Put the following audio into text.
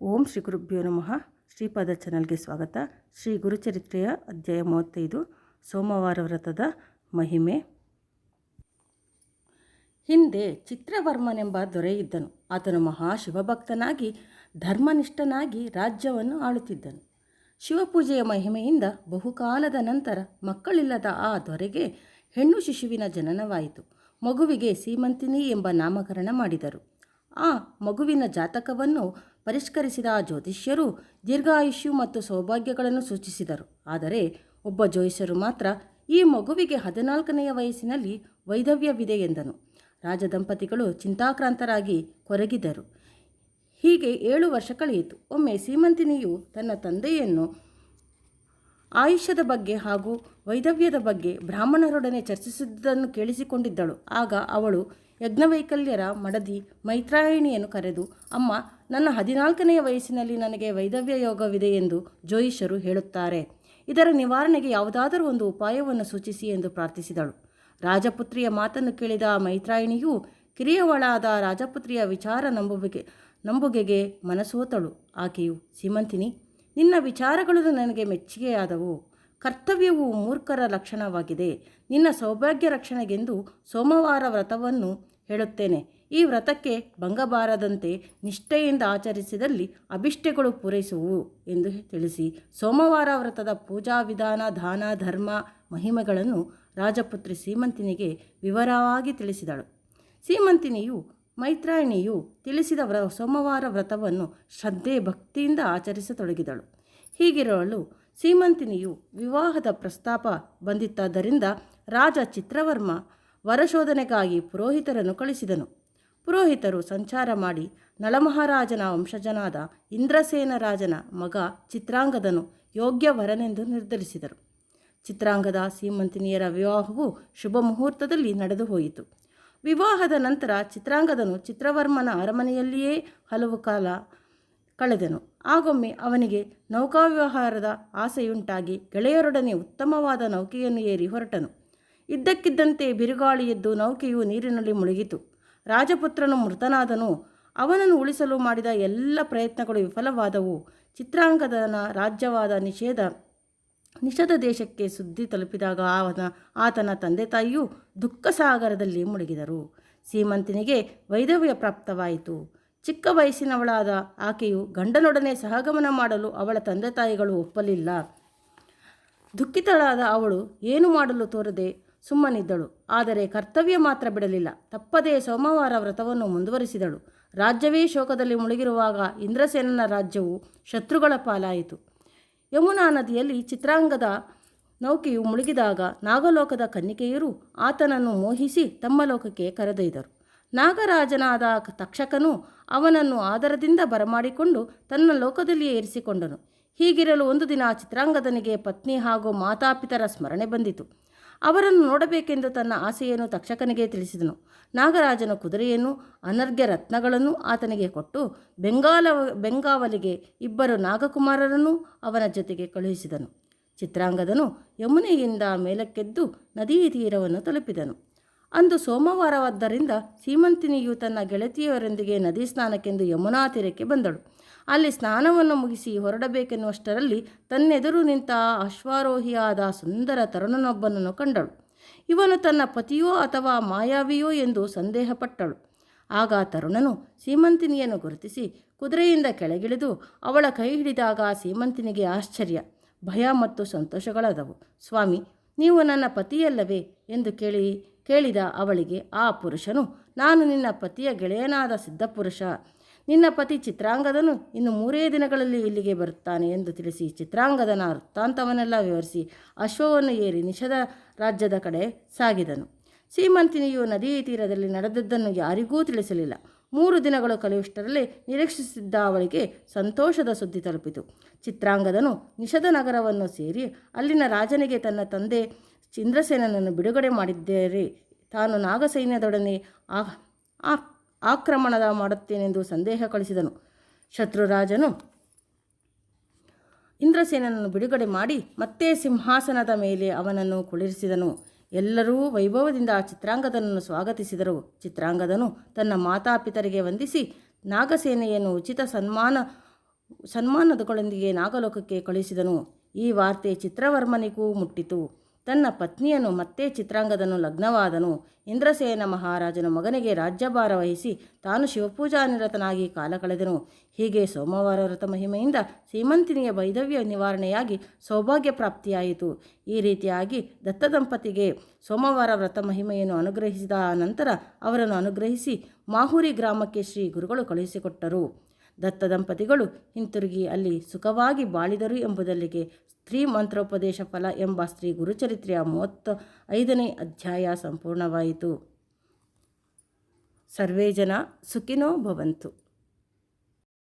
ಓಂ ಶ್ರೀ ಗುರುಭ್ಯೋ ನಮಃ. ಶ್ರೀಪಾದ ಚಾನಲ್ಗೆ ಸ್ವಾಗತ. ಶ್ರೀ ಗುರುಚರಿತ್ರೆಯ ಅಧ್ಯಾಯ ಮೂವತ್ತೈದು, ಸೋಮವಾರ ವ್ರತದ ಮಹಿಮೆ. ಹಿಂದೆ ಚಿತ್ರವರ್ಮನೆಂಬ ದೊರೆಯಿದ್ದನು ಆತನು ಮಹಾ ಶಿವಭಕ್ತನಾಗಿ ಧರ್ಮನಿಷ್ಠನಾಗಿ ರಾಜ್ಯವನ್ನು ಆಳುತ್ತಿದ್ದನು. ಶಿವಪೂಜೆಯ ಮಹಿಮೆಯಿಂದ ಬಹುಕಾಲದ ನಂತರ ಮಕ್ಕಳಿಲ್ಲದ ಆ ದೊರೆಗೆ ಹೆಣ್ಣು ಶಿಶುವಿನ ಜನನವಾಯಿತು. ಮಗುವಿಗೆ ಸೀಮಂತಿನಿ ಎಂಬ ನಾಮಕರಣ ಮಾಡಿದರು. ಆ ಮಗುವಿನ ಜಾತಕವನ್ನು ಪರಿಷ್ಕರಿಸಿದ ಆ ಜ್ಯೋತಿಷ್ಯರು ದೀರ್ಘಾಯುಷ್ಯು ಮತ್ತು ಸೌಭಾಗ್ಯಗಳನ್ನು ಸೂಚಿಸಿದರು. ಆದರೆ ಒಬ್ಬ ಜ್ಯೋತಿಷ್ಯರು ಮಾತ್ರ ಈ ಮಗುವಿಗೆ ಹದಿನಾಲ್ಕನೆಯ ವಯಸ್ಸಿನಲ್ಲಿ ವೈಧವ್ಯವಿದೆ ಎಂದನು. ರಾಜದಂಪತಿಗಳು ಚಿಂತಾಕ್ರಾಂತರಾಗಿ ಕೊರಗಿದರು. ಹೀಗೆ ಏಳು ವರ್ಷ ಕಳೆಯಿತು. ಒಮ್ಮೆ ಸೀಮಂತಿನಿಯು ತನ್ನ ತಂದೆಯನ್ನು ಆಯುಷ್ಯದ ಬಗ್ಗೆ ಹಾಗೂ ವೈಧವ್ಯದ ಬಗ್ಗೆ ಬ್ರಾಹ್ಮಣರೊಡನೆ ಚರ್ಚಿಸಿದ್ದನ್ನು ಕೇಳಿಸಿಕೊಂಡಿದ್ದಳು. ಆಗ ಅವಳು ಯಜ್ಞವೈಕಲ್ಯರ ಮಡದಿ ಮೈತ್ರಾಯಣಿಯನ್ನು ಕರೆದು, ಅಮ್ಮ, ನನ್ನ ಹದಿನಾಲ್ಕನೆಯ ವಯಸ್ಸಿನಲ್ಲಿ ನನಗೆ ವೈದವ್ಯ ಯೋಗವಿದೆ ಎಂದು ಜೋಯಿಷರು ಹೇಳುತ್ತಾರೆ. ಇದರ ನಿವಾರಣೆಗೆ ಯಾವುದಾದರೂ ಒಂದು ಉಪಾಯವನ್ನು ಸೂಚಿಸಿ ಎಂದು ಪ್ರಾರ್ಥಿಸಿದಳು. ರಾಜಪುತ್ರಿಯ ಮಾತನ್ನು ಕೇಳಿದ ಮೈತ್ರಾಯಣಿಯು ಕಿರಿಯವಳಾದ ರಾಜಪುತ್ರಿಯ ವಿಚಾರ ನಂಬುಗೆ ನಂಬುಗೆಗೆ ಮನಸೋತಳು ಆಕೆಯು, ಸೀಮಂತಿನಿ, ನಿನ್ನ ವಿಚಾರಗಳು ನನಗೆ ಮೆಚ್ಚುಗೆಯಾದವು. ಕರ್ತವ್ಯವು ಮೂರ್ಖರ ಲಕ್ಷಣವಾಗಿದೆ. ನಿನ್ನ ಸೌಭಾಗ್ಯ ರಕ್ಷಣೆಗೆಂದು ಸೋಮವಾರ ವ್ರತವನ್ನು ಹೇಳುತ್ತೇನೆ. ಈ ವ್ರತಕ್ಕೆ ಭಂಗಬಾರದಂತೆ ನಿಷ್ಠೆಯಿಂದ ಆಚರಿಸಿದಲ್ಲಿ ಅಭಿಷ್ಟೆಗಳು ಪೂರೈಸುವು ಎಂದು ತಿಳಿಸಿ. ಸೋಮವಾರ ವ್ರತದ ಪೂಜಾ ವಿಧಾನ, ದಾನ, ಧರ್ಮ, ಮಹಿಮೆಗಳನ್ನು ರಾಜಪುತ್ರಿ ಸೀಮಂತಿನಿಗೆ ವಿವರವಾಗಿ ತಿಳಿಸಿದಳು. ಸೀಮಂತಿನಿಯು, ಮೈತ್ರಾಯಣಿಯು ತಿಳಿಸಿದ ವ್ರ, ಸೋಮವಾರ ವ್ರತವನ್ನು ಶ್ರದ್ಧೆ ಭಕ್ತಿಯಿಂದ ಆಚರಿಸತೊಡಗಿದಳು. ಹೀಗಿರಲು ಸೀಮಂತಿನಿಯು ವಿವಾಹದ ಪ್ರಸ್ತಾಪ ಬಂದಿತ್ತಾದ್ದರಿಂದ ರಾಜ ಚಿತ್ರವರ್ಮ ವರಶೋಧನೆಗಾಗಿ ಪುರೋಹಿತರನ್ನು ಕಳಿಸಿದನು. ಪುರೋಹಿತರು ಸಂಚಾರ ಮಾಡಿ ನಳಮಹಾರಾಜನ ವಂಶಜನಾದ ಇಂದ್ರಸೇನ ರಾಜನ ಮಗ ಚಿತ್ರಾಂಗದನು ಯೋಗ್ಯ ವರನೆಂದು ನಿರ್ಧರಿಸಿದರು. ಚಿತ್ರಾಂಗದ ಸೀಮಂತಿನಿಯರ ವಿವಾಹವು ಶುಭ ಮುಹೂರ್ತದಲ್ಲಿ ನಡೆದು ಹೋಯಿತು. ವಿವಾಹದ ನಂತರ ಚಿತ್ರಾಂಗದನು ಚಿತ್ರವರ್ಮನ ಅರಮನೆಯಲ್ಲಿಯೇ ಹಲವು ಕಾಲ ಕಳೆದನು. ಆಗೊಮ್ಮೆ ಅವನಿಗೆ ನೌಕಾವ್ಯವಹಾರದ ಆಸೆಯುಂಟಾಗಿ ಗೆಳೆಯರೊಡನೆ ಉತ್ತಮವಾದ ನೌಕೆಯನ್ನು ಏರಿ ಹೊರಟನು. ಇದ್ದಕ್ಕಿದ್ದಂತೆ ಬಿರುಗಾಳಿ ಎದ್ದು ನೌಕೆಯು ನೀರಿನಲ್ಲಿ ಮುಳುಗಿತು. ರಾಜಪುತ್ರನು ಮೃತನಾದನು. ಅವನನ್ನು ಉಳಿಸಲು ಮಾಡಿದ ಎಲ್ಲ ಪ್ರಯತ್ನಗಳು ವಿಫಲವಾದವು. ಚಿತ್ರಾಂಗದನ ರಾಜ್ಯವಾದ ನಿಷೇಧ, ನಿಷಧ ದೇಶಕ್ಕೆ ಸುದ್ದಿ ತಲುಪಿದಾಗ ಅವನ, ಆತನ ತಂದೆ ತಾಯಿಯು ದುಃಖ ಸಾಗರದಲ್ಲಿ ಮುಳುಗಿದರು. ಸೀಮಂತಿನಿಗೆ ವೈದವ್ಯ ಪ್ರಾಪ್ತವಾಯಿತು. ಚಿಕ್ಕ ವಯಸ್ಸಿನವಳಾದ ಆಕೆಯು ಗಂಡನೊಡನೆ ಸಹಗಮನ ಮಾಡಲು ಅವಳ ತಂದೆ ತಾಯಿಗಳು ಒಪ್ಪಲಿಲ್ಲ. ದುಃಖಿತಳಾದ ಅವಳು ಏನು ಮಾಡಲು ತೋರದೆ ಸುಮ್ಮನಿದ್ದಳು. ಆದರೆ ಕರ್ತವ್ಯ ಮಾತ್ರ ಬಿಡಲಿಲ್ಲ. ತಪ್ಪದೇ ಸೋಮವಾರ ವ್ರತವನ್ನು ಮುಂದುವರಿಸಿದಳು. ರಾಜ್ಯವೇ ಶೋಕದಲ್ಲಿ ಮುಳುಗಿರುವಾಗ ಇಂದ್ರಸೇನನ ರಾಜ್ಯವು ಶತ್ರುಗಳ ಪಾಲಾಯಿತು. ಯಮುನಾ ನದಿಯಲ್ಲಿ ಚಿತ್ರಾಂಗದ ನೌಕೆಯು ಮುಳುಗಿದಾಗ ನಾಗಲೋಕದ ಕನ್ನಿಕೆಯರು ಆತನನ್ನು ಮೋಹಿಸಿ ತಮ್ಮ ಲೋಕಕ್ಕೆ ಕರೆದೊಯ್ದರು. ನಾಗರಾಜನಾದ ತಕ್ಷಕನು ಅವನನ್ನು ಆದರದಿಂದ ಬರಮಾಡಿಕೊಂಡು ತನ್ನ ಲೋಕದಲ್ಲಿಯೇ ಇರಿಸಿಕೊಂಡನು. ಹೀಗಿರಲು ಒಂದು ದಿನ ಚಿತ್ರಾಂಗದನಿಗೆ ಪತ್ನಿ ಹಾಗೂ ಮಾತಾಪಿತರ ಸ್ಮರಣೆ ಬಂದಿತು. ಅವರನ್ನು ನೋಡಬೇಕೆಂದು ತನ್ನ ಆಸೆಯನ್ನು ತಕ್ಷಕನಿಗೆ ತಿಳಿಸಿದನು. ನಾಗರಾಜನ ಕುದುರೆಯನ್ನು, ಅನರ್ಘ್ಯ ರತ್ನಗಳನ್ನು ಆತನಿಗೆ ಕೊಟ್ಟು ಬೆಂಗಾಲ, ಬೆಂಗಾವಲಿಗೆ ಇಬ್ಬರು ನಾಗಕುಮಾರರನ್ನು ಅವನ ಜೊತೆಗೆ ಕಳುಹಿಸಿದನು. ಚಿತ್ರಾಂಗದನು ಯಮುನೆಯಿಂದ ಮೇಲಕ್ಕೆದ್ದು ನದಿ ತೀರವನ್ನು ತಲುಪಿದನು. ಅಂದು ಸೋಮವಾರವಾದ್ದರಿಂದ ಸೀಮಂತಿನಿಯು ತನ್ನ ಗೆಳತಿಯರೊಂದಿಗೆ ನದಿ ಸ್ನಾನಕ್ಕೆಂದು ಯಮುನಾ ತೀರಕ್ಕೆ ಬಂದಳು. ಅಲ್ಲಿ ಸ್ನಾನವನ್ನು ಮುಗಿಸಿ ಹೊರಡಬೇಕೆನ್ನುವಷ್ಟರಲ್ಲಿ ತನ್ನೆದುರು ನಿಂತ ಅಶ್ವಾರೋಹಿಯಾದ ಸುಂದರ ತರುಣನೊಬ್ಬನನ್ನು ಕಂಡಳು. ಇವನು ತನ್ನ ಪತಿಯೋ ಅಥವಾ ಮಾಯಾವಿಯೋ ಎಂದು ಸಂದೇಹಪಟ್ಟಳು. ಆಗ ತರುಣನು ಸೀಮಂತಿನಿಯನ್ನು ಗುರುತಿಸಿ ಕುದುರೆಯಿಂದ ಕೆಳಗಿಳಿದು ಅವಳ ಕೈ ಹಿಡಿದಾಗ ಸೀಮಂತಿನಿಗೆ ಆಶ್ಚರ್ಯ, ಭಯ ಮತ್ತು ಸಂತೋಷಗಳಾದವು. ಸ್ವಾಮಿ, ನೀವು ನನ್ನ ಪತಿಯಲ್ಲವೇ? ಎಂದು ಕೇಳಿ ಕೇಳಿದ ಅವಳಿಗೆ, ಆ ಪುರುಷನು, ನಾನು ನಿನ್ನ ಪತಿಯ ಗೆಳೆಯನಾದ ಸಿದ್ಧಪುರುಷ. ನಿನ್ನ ಪತಿ ಚಿತ್ರಾಂಗದನು. ಇನ್ನು ಮೂರೇ ದಿನಗಳಲ್ಲಿ ಇಲ್ಲಿಗೆ ಬರುತ್ತಾನೆ ಎಂದು ತಿಳಿಸಿ ಚಿತ್ರಾಂಗದನ ವೃತ್ತಾಂತವನ್ನೆಲ್ಲ ವಿವರಿಸಿ ಅಶ್ವವನ್ನು ಏರಿ ನಿಷದ ರಾಜ್ಯದ ಕಡೆ ಸಾಗಿದನು. ಸೀಮಂತಿನಿಯು ನದಿ ತೀರದಲ್ಲಿ ನಡೆದದ್ದನ್ನು ಯಾರಿಗೂ ತಿಳಿಸಲಿಲ್ಲ. ಮೂರು ದಿನಗಳು ಕಳೆಯುವಷ್ಟರಲ್ಲಿ ನಿರೀಕ್ಷಿಸಿದ್ದ ಅವಳಿಗೆ ಸಂತೋಷದ ಸುದ್ದಿ ತಲುಪಿತು. ಚಿತ್ರಾಂಗದನು ನಿಷದ ನಗರವನ್ನು ಸೇರಿ ಅಲ್ಲಿನ ರಾಜನಿಗೆ ತನ್ನ ತಂದೆ ಚಂದ್ರಸೇನನನ್ನು ಬಿಡುಗಡೆ ಮಾಡಿದ್ದೇರಿ. ತಾನು ನಾಗಸೈನ್ಯದೊಡನೆ ಆ ಆಕ್ರಮಣದ ಮಾಡುತ್ತೇನೆಂದು ಸಂದೇಹ ಕಳಿಸಿದನು. ಶತ್ರುರಾಜನು ಇಂದ್ರಸೇನನನ್ನು ಬಿಡುಗಡೆ ಮಾಡಿ ಮತ್ತೆ ಸಿಂಹಾಸನದ ಮೇಲೆ ಅವನನ್ನು ಕುಳಿರಿಸಿದನು. ಎಲ್ಲರೂ ವೈಭವದಿಂದ ಚಿತ್ರಾಂಗದನನ್ನು ಸ್ವಾಗತಿಸಿದರು. ಚಿತ್ರಾಂಗದನು ತನ್ನ ಮಾತಾಪಿತರಿಗೆ ವಂದಿಸಿ, ನಾಗಸೇನೆಯನ್ನು ಉಚಿತ ಸನ್ಮಾನ ಸನ್ಮಾನದಗಳೊಂದಿಗೆ ನಾಗಲೋಕಕ್ಕೆ ಕಳುಹಿಸಿದನು. ಈ ವಾರ್ತೆ ಚಿತ್ರವರ್ಮನಿಗೂ ಮುಟ್ಟಿತು. ತನ್ನ ಪತ್ನಿಯನ್ನು ಮತ್ತೆ ಚಿತ್ರಾಂಗದನು ಲಗ್ನವಾದನು. ಇಂದ್ರಸೇನ ಮಹಾರಾಜನ ಮಗನಿಗೆ ರಾಜ್ಯಭಾರ ವಹಿಸಿ ತಾನು ಶಿವಪೂಜಾ ನಿರತನಾಗಿ ಕಾಲ ಕಳೆದನು. ಹೀಗೆ ಸೋಮವಾರ ವ್ರತ ಮಹಿಮೆಯಿಂದ ಸೀಮಂತಿನಿಯ ವೈದವ್ಯ ನಿವಾರಣೆಯಾಗಿ ಸೌಭಾಗ್ಯ ಪ್ರಾಪ್ತಿಯಾಯಿತು. ಈ ರೀತಿಯಾಗಿ ದತ್ತ ದಂಪತಿಗೆ ಸೋಮವಾರ ವ್ರತ ಮಹಿಮೆಯನ್ನು ಅನುಗ್ರಹಿಸಿದ ನಂತರ ಅವರನ್ನು ಅನುಗ್ರಹಿಸಿ ಮಾಹುರಿ ಗ್ರಾಮಕ್ಕೆ ಶ್ರೀ ಗುರುಗಳು ಕಳುಹಿಸಿಕೊಟ್ಟರು. ದತ್ತ ದಂಪತಿಗಳು ಹಿಂತಿರುಗಿ ಅಲ್ಲಿ ಸುಖವಾಗಿ ಬಾಳಿದರು ಎಂಬುದಲ್ಲಿಗೆ ಸ್ತ್ರೀ ಮಂತ್ರೋಪದೇಶ ಫಲ ಎಂಬ ಸ್ತ್ರೀ ಗುರುಚರಿತ್ರೆಯ ಮೂವತ್ತ ಐದನೇ ಅಧ್ಯಾಯ ಸಂಪೂರ್ಣವಾಯಿತು. ಸರ್ವೇ ಜನ ಸುಖಿನೋ ಭವಂತು.